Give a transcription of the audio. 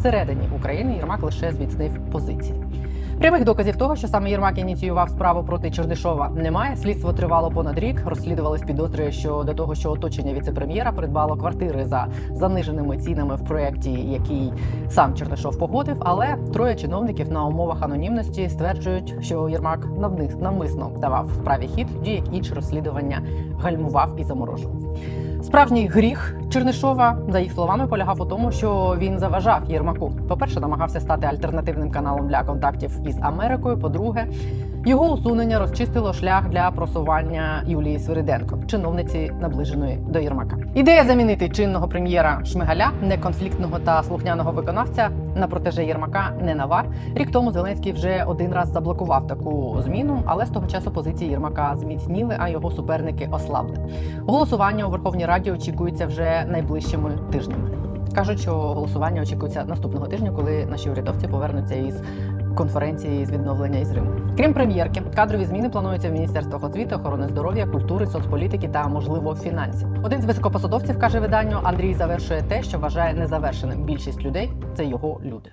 всередині України Єрмак лише зміцнив позиції. Прямих доказів того, що саме Єрмак ініціював справу проти Чердишова, немає. Слідство тривало понад рік. Розслідувались підозри щодо того, що оточення віцепрем'єра придбало квартири за заниженими цінами в проєкті, який сам Чердишов погодив. Але троє чиновників на умовах анонімності стверджують, що Єрмак навмисно давав справі хід, як інші розслідування гальмував і заморожував. Справжній гріх Чернишова, за їх словами, полягав у тому, що він заважав Єрмаку. По-перше, намагався стати альтернативним каналом для контактів із Америкою. По-друге, його усунення розчистило шлях для просування Юлії Свириденко, чиновниці наближеної до Єрмака. Ідея замінити чинного прем'єра Шмигаля, неконфліктного та слухняного виконавця на протеже Єрмака не нова. Рік тому Зеленський вже один раз заблокував таку зміну, але з того часу позиції Єрмака зміцніли, а його суперники ослабли. Голосування у Верховній Раді очікується вже найближчими тижнями. Кажуть, що голосування очікується наступного тижня, коли наші урядовці повернуться із конференції з відновлення із Риму. Крім прем'єрки, кадрові зміни плануються в міністерствах освіти, охорони здоров'я, культури, соцполітики та можливо фінансів. Один з високопосадовців каже виданню Андрій завершує те, що вважає незавершеним. Більшість людей це його люди.